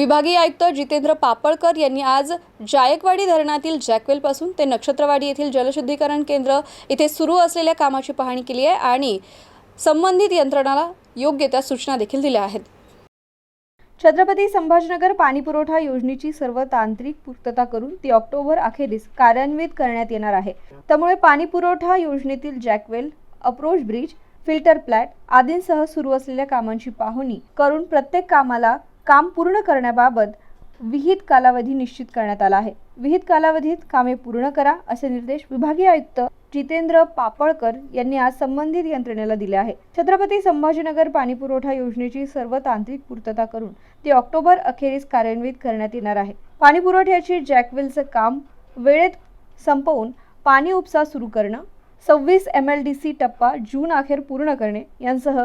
विभागीय आयुक्त जितेंद्र पापळकर यांनी आज जायकवाडी धरणातील जॅकवेलपासून ते नक्षत्रवाडी येथील जलशुद्धीकरण केंद्र इथे सुरू असलेल्या कामाची पाहणी केली आहे आणि संबंधित यंत्रणाला योग्य त्या सूचना देखील दिल्या आहेत. छत्रपती संभाजीनगर पाणीपुरवठा योजनेची सर्व तांत्रिक पूर्तता करून ती ऑक्टोबर अखेरीस कार्यान्वित करण्यात येणार आहे. त्यामुळे पाणीपुरवठा योजनेतील jackwell approach bridge filter plant आदींसह सुरू असलेल्या कामांची पाहणी करून प्रत्येक कामाला काम पूर्ण करण्याबाबत विहित कालावधी निश्चित करण्यात आला आहे. विहित कालावधीत कामे पूर्ण करा असे निर्देश विभागीय आयुक्त जितेंद्र पापळकर यांनी आज संबंधित यंत्रणेला दिले आहे. छत्रपती संभाजीनगर पाणीपुरवठा योजनेची सर्व तांत्रिक पूर्तता करून ती ऑक्टोबर अखेरीस कार्यान्वित करण्यात येणार आहे. पाणीपुरवठ्याची जॅकवेलचं काम वेळेत संपवून पाणी उपसा सुरू करणं सव्वीस एम एल डी सी टप्पा जून अखेर पूर्ण करणे यांसह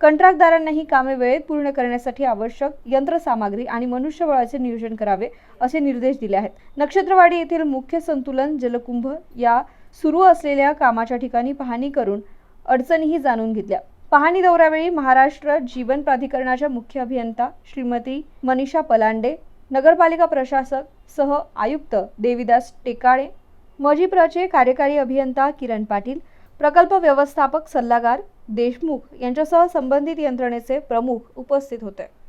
कंत्राटदारांनाही कामे वेळेत पूर्ण करण्यासाठी आवश्यक यंत्रसामग्री आणि मनुष्यबळाचे नियोजन करावे असे निर्देश दिले आहेत. नक्षत्रवाडी येथील मुख्य संतुलन जलकुंभ या सुरू असलेल्या कामाच्या ठिकाणी पाहणी करून अडचणीही जाणून घेतल्या. पाहणी दौऱ्यावेळी महाराष्ट्र जीवन प्राधिकरणाच्या मुख्य अभियंता श्रीमती मनीषा पलांडे नगरपालिका प्रशासक सह आयुक्त देविदास टेकाळे मजिप्रचे कार्यकारी अभियंता किरण पाटील प्रकल्प व्यवस्थापक सल्लागार देशमुख यांच्यासह संबंधित यंत्रणेचे प्रमुख उपस्थित होते.